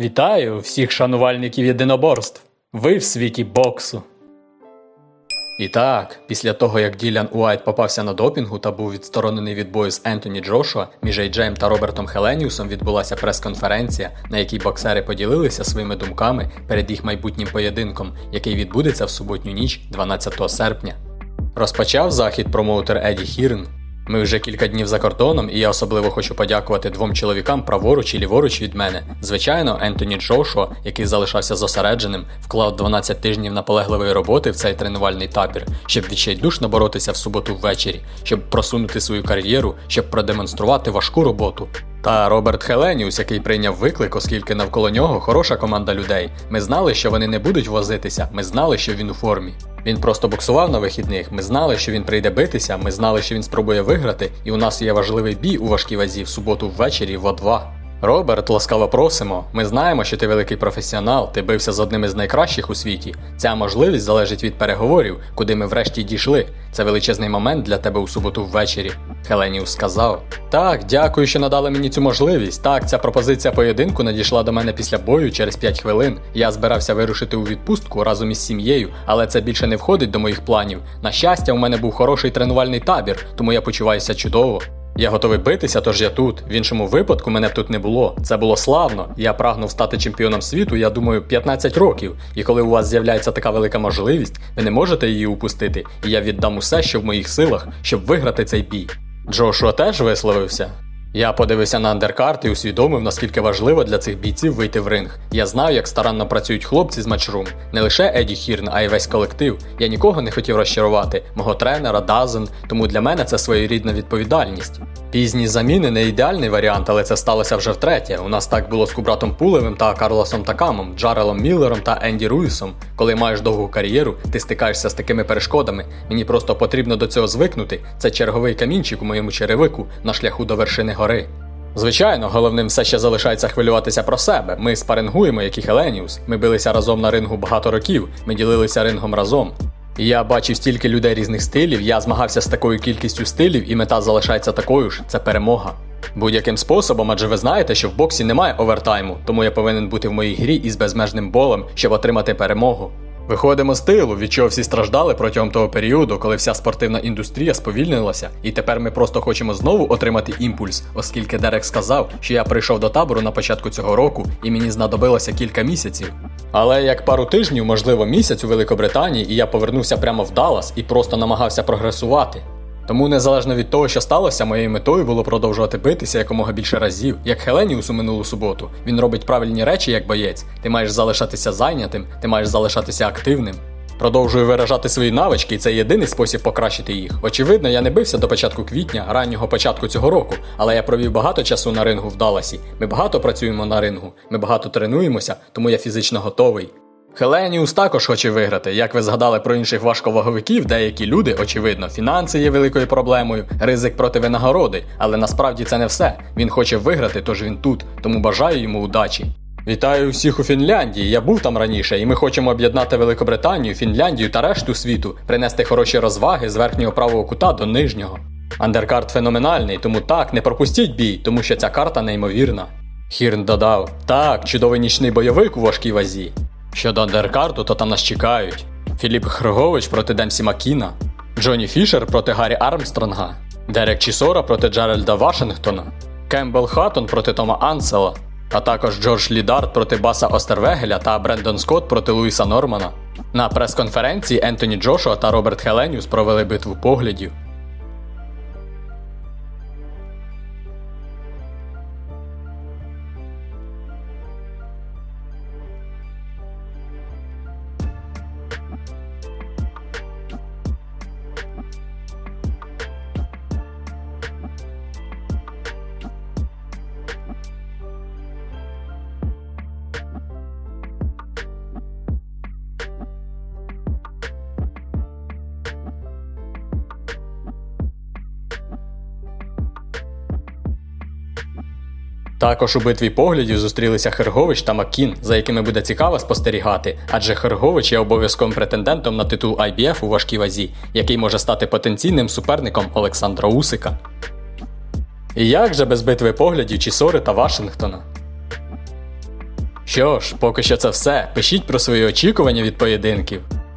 Вітаю всіх шанувальників єдиноборств. Ви в світі боксу. І так, після того як Ділян Уайт попався на допінгу та був відсторонений від бою з Ентоні Джошуа, між Ейджеєм та Робертом Хеленіусом відбулася прес-конференція, на якій боксери поділилися своїми думками перед їх майбутнім поєдинком, який відбудеться в суботню ніч 12 серпня. Розпочав захід промоутер Еді Хірн. Ми вже кілька днів за кордоном, і я особливо хочу подякувати двом чоловікам праворуч і ліворуч від мене. Звичайно, Ентоні Джошуа, який залишався зосередженим, вклав 12 тижнів наполегливої роботи в цей тренувальний табір, щоб відчайдушно боротися в суботу ввечері, щоб просунути свою кар'єру, щоб продемонструвати важку роботу. Та Роберт Хеленіус, який прийняв виклик, оскільки навколо нього хороша команда людей. Ми знали, що вони не будуть возитися, ми знали, що він у формі. Він просто боксував на вихідних. Ми знали, що він прийде битися. Ми знали, що він спробує виграти, і у нас є важливий бій у важкій вазі в суботу ввечері в О2. Роберт, ласкаво просимо. Ми знаємо, що ти великий професіонал, ти бився з одним із найкращих у світі. Ця можливість залежить від переговорів, куди ми врешті дійшли. Це величезний момент для тебе у суботу ввечері. Хеленіус сказав: Так, дякую, що надали мені цю можливість. Так, ця пропозиція поєдинку надійшла до мене після бою через 5 хвилин. Я збирався вирушити у відпустку разом із сім'єю, але це більше не входить до моїх планів. На щастя, у мене був хороший тренувальний табір, тому я почуваюся чудово. Я готовий битися, тож я тут. В іншому випадку мене б тут не було. Це було славно. Я прагнув стати чемпіоном світу, я думаю, 15 років. І коли у вас з'являється така велика можливість, ви не можете її упустити. І я віддам усе, що в моїх силах, щоб виграти цей бій. Джошуа теж висловився. Я подивився на андеркарт і усвідомив, наскільки важливо для цих бійців вийти в ринг. Я знаю, як старанно працюють хлопці з матчрум. Не лише Еді Хірн, а й весь колектив. Я нікого не хотів розчарувати, мого тренера, Дазен, тому для мене це своєрідна відповідальність. Пізні заміни не ідеальний варіант, але це сталося вже втретє. У нас так було з Кубратом Пулевим та Карлосом Такамом, Джарелом Міллером та Енді Руїсом. Коли маєш довгу кар'єру, ти стикаєшся з такими перешкодами. Мені просто потрібно до цього звикнути. Це черговий камінчик у моєму черевику на шляху до вершини гори. Звичайно, головним все ще залишається хвилюватися про себе. Ми спарингуємо, як і Хеленіус. Ми билися разом на рингу багато років, ми ділилися рингом разом. Я бачив стільки людей різних стилів, я змагався з такою кількістю стилів, і мета залишається такою ж це перемога. Будь-яким способом, адже ви знаєте, що в боксі немає овертайму, тому я повинен бути в моїй грі із безмежним болем, щоб отримати перемогу. Виходимо з тилу, від чого всі страждали протягом того періоду, коли вся спортивна індустрія сповільнилася, і тепер ми просто хочемо знову отримати імпульс, оскільки Дерек сказав, що я прийшов до табору на початку цього року і мені знадобилося кілька місяців. Але як пару тижнів, можливо, місяць у Великобританії, і я повернувся прямо в Даллас і просто намагався прогресувати. Тому незалежно від того, що сталося, моєю метою було продовжувати битися якомога більше разів, як Хеленіус у минулу суботу. Він робить правильні речі як боєць. Ти маєш залишатися зайнятим, ти маєш залишатися активним. Продовжую виражати свої навички, і це єдиний спосіб покращити їх. Очевидно, я не бився до початку квітня, раннього початку цього року, але я провів багато часу на рингу в Далласі. Ми багато працюємо на рингу, ми багато тренуємося, тому я фізично готовий. Хеленіус також хоче виграти. Як ви згадали про інших важковаговиків, деякі люди, очевидно, фінанси є великою проблемою, ризик проти винагороди, але насправді це не все. Він хоче виграти, тож він тут, тому бажаю йому удачі. Вітаю всіх у Фінляндії. Я був там раніше, і ми хочемо об'єднати Великобританію, Фінляндію та решту світу, принести хороші розваги з верхнього правого кута до нижнього. Андеркарт феноменальний, тому так, не пропустіть бій, тому що ця карта неймовірна. Хірн додав: так, чудовий нічний бойовик у важкій вазі. Щодо андеркарту, то там нас чекають: Філіп Хригович проти Демсі Макіна, Джонні Фішер проти Гаррі Армстронга, Дерек Чісора проти Джеральда Вашингтона, Кембл Хаттон проти Тома Ансела, а також Джордж Лідард проти Баса Остервегеля та Брендон Скотт проти Луїса Нормана. На прес-конференції Ентоні Джошуа та Роберт Хеленіус провели битву поглядів. Також у битві поглядів зустрілися Хергович та Маккін, за якими буде цікаво спостерігати, адже Хергович є обов'язковим претендентом на титул IBF у важкій вазі, який може стати потенційним суперником Олександра Усика. І як же без битви поглядів Чісори та Вашингтона? Що ж, поки що це все. Пишіть про свої очікування від поєдинків.